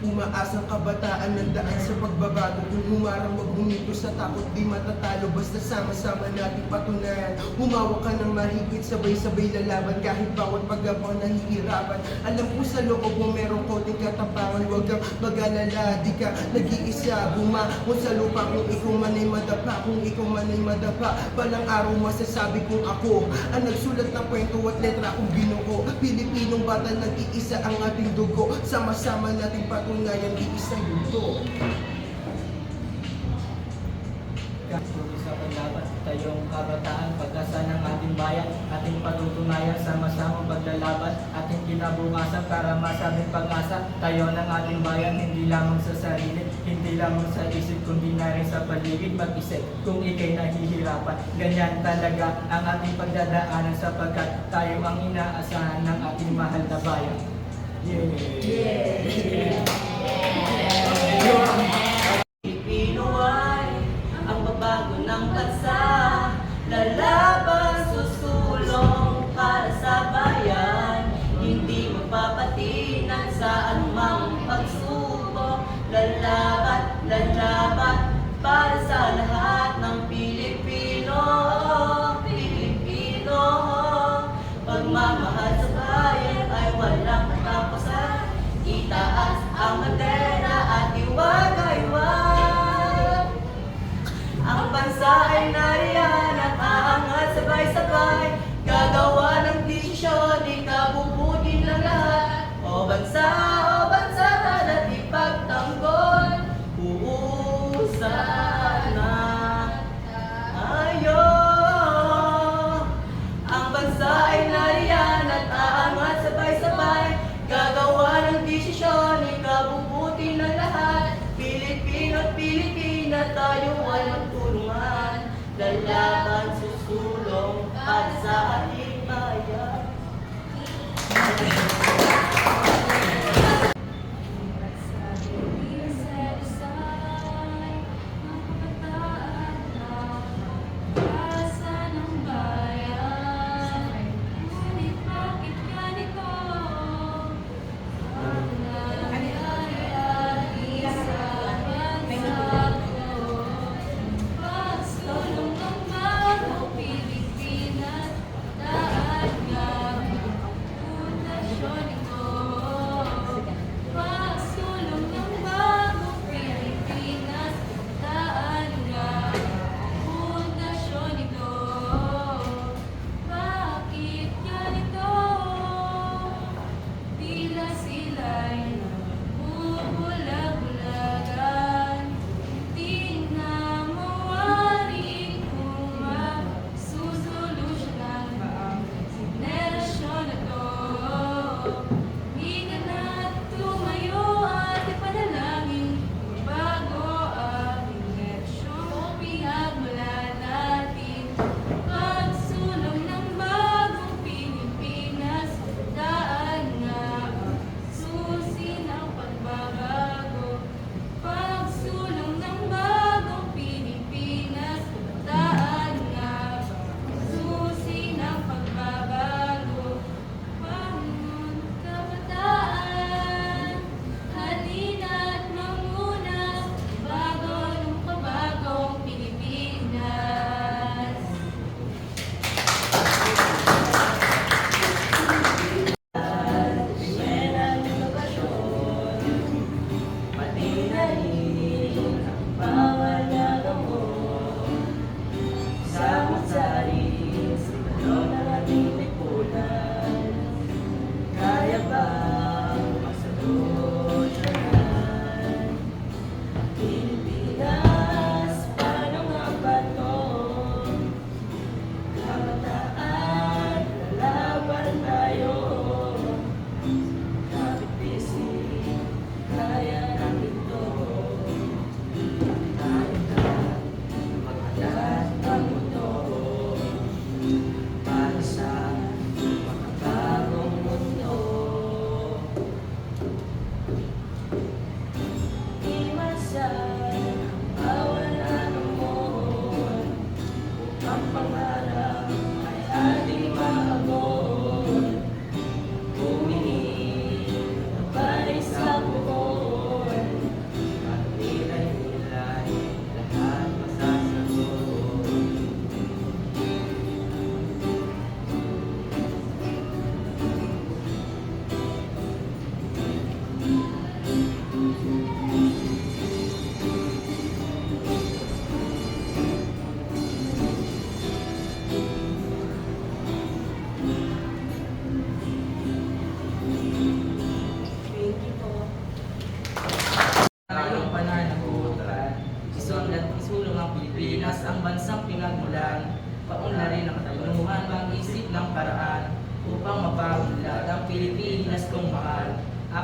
Umaasang kabataan ng daan sa pagbabago. Kung humarang wag humito sa takot. Di matatalo Basta sama-sama natin patunayan. Humawak ka ng mahigit sabay-sabay lalaban. Kahit bawat pagabang nahihirapan Alam ko sa loob mo merong konting katapangan. Huwag kang mag-alala, di ka nag-iisa. Bumangon sa lupa kung ikaw man ay madapa. Kung ikaw man ay madapa Balang araw masasabi kong ako Ang nagsulat ng kwento at letra kong binuo. Pilipinong bata nag-iisa ang ating dugo. Sama-sama nating patunayan iisa yuto Patuloy sa paglaban, tayong kabataan, pag-asa ng ating bayan, ating patutunayan, sama-sama paglalaban, ating kinabukasan para masabing pag-asa, tayo ng ating bayan, hindi lamang sa sarili, hindi lamang sa isip, kundi na rin sa paligid, mag-isip, kung ikay nahihirapan, ganyan talaga ang ating pagdadaanan sapagkat tayo ang inaasahan ng ating mahal na bayan. 예. 예. 예. 예. guys.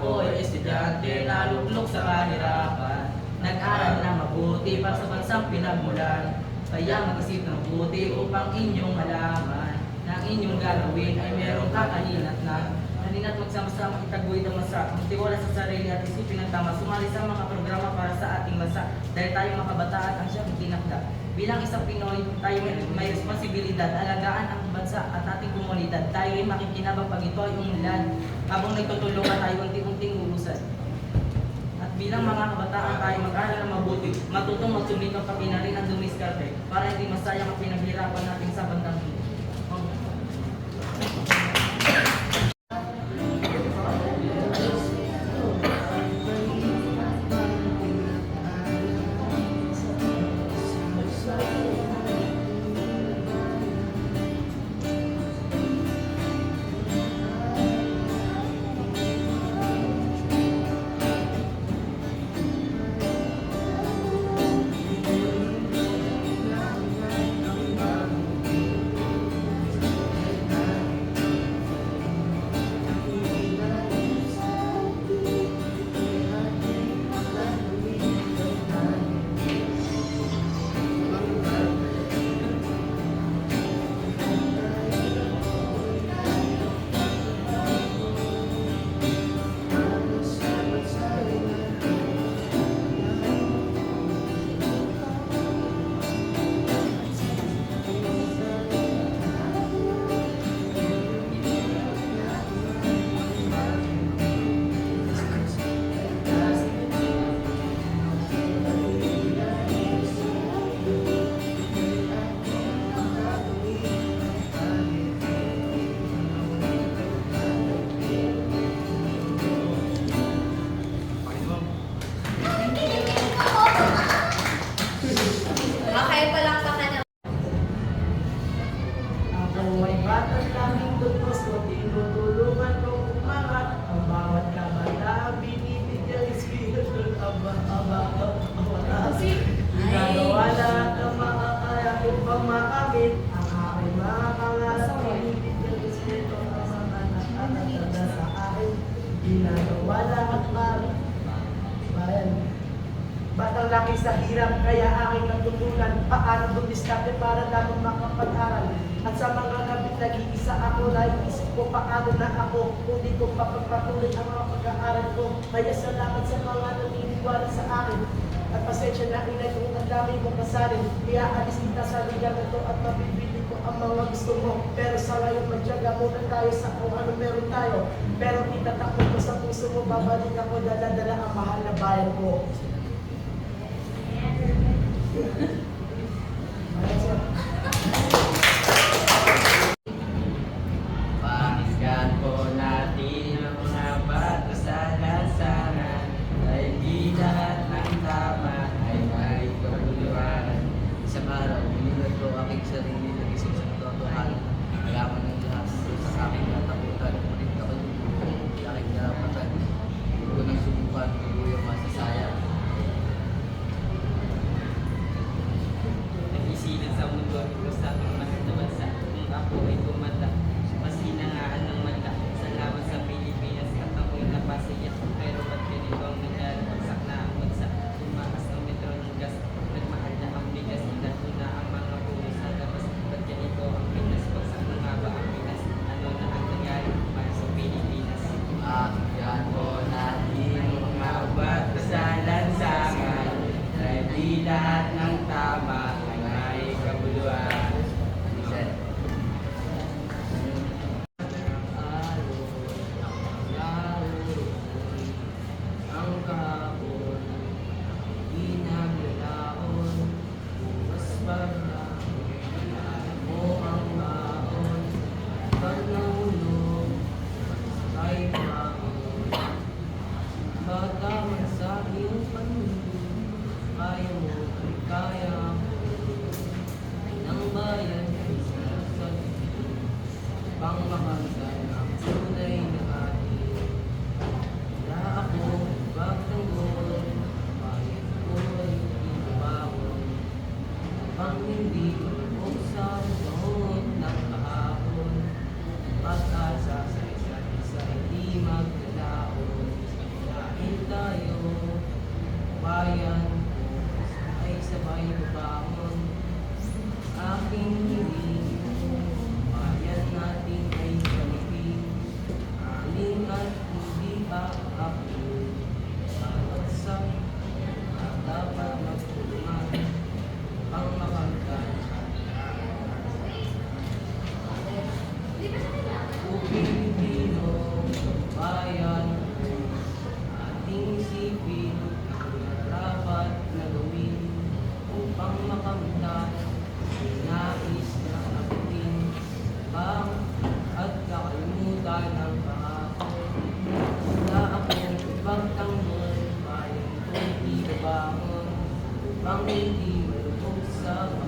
Ako ay estudyante na luklok sa kahirapan. Nag-aral na mabuti para sa bansang pinagmulan. Kaya mag-isip ng mabuti upang inyong malaman na ang inyong gagawin ay merong kakalinat na halina't magsama-sama itaguyod ang masa, ang tiwala sa sarili at isipin ng tama, sumali sa mga programa para sa ating bansa dahil tayo mga kabataan ang siyang itinakda. Bilang isang Pinoy, tayo may, responsibilidad, alagaan ang bansa at ating komunidad. Tayo ay makikinabang pag ito ay umunlad. Habang nagtutulungan tayo, unti-unting uusad. At bilang mga kabataan tayo mag-aral ng mabuti, matutong magsumikap pati na rin ang dumiskarte para hindi masayang ang pinaghirapan natin sa bandang huli. Nag-iisa ako, naisip ko paano na ako, kundi ko papagpatuloy ang mga pag-aaral ko. Kaya salamat sa mga naniniwala sa akin. At pasensya na inay kung ang dami mong kasalin. Kaya alis kita sa ligang ito at mabibili ko ang mga gusto mo. Pero sa ngayon magtyaga muna tayo sa kung ano meron tayo. Pero itatakot ko sa puso mo, babalik ako dala-dala ang mahal na bayan ko. I made thee with hopes of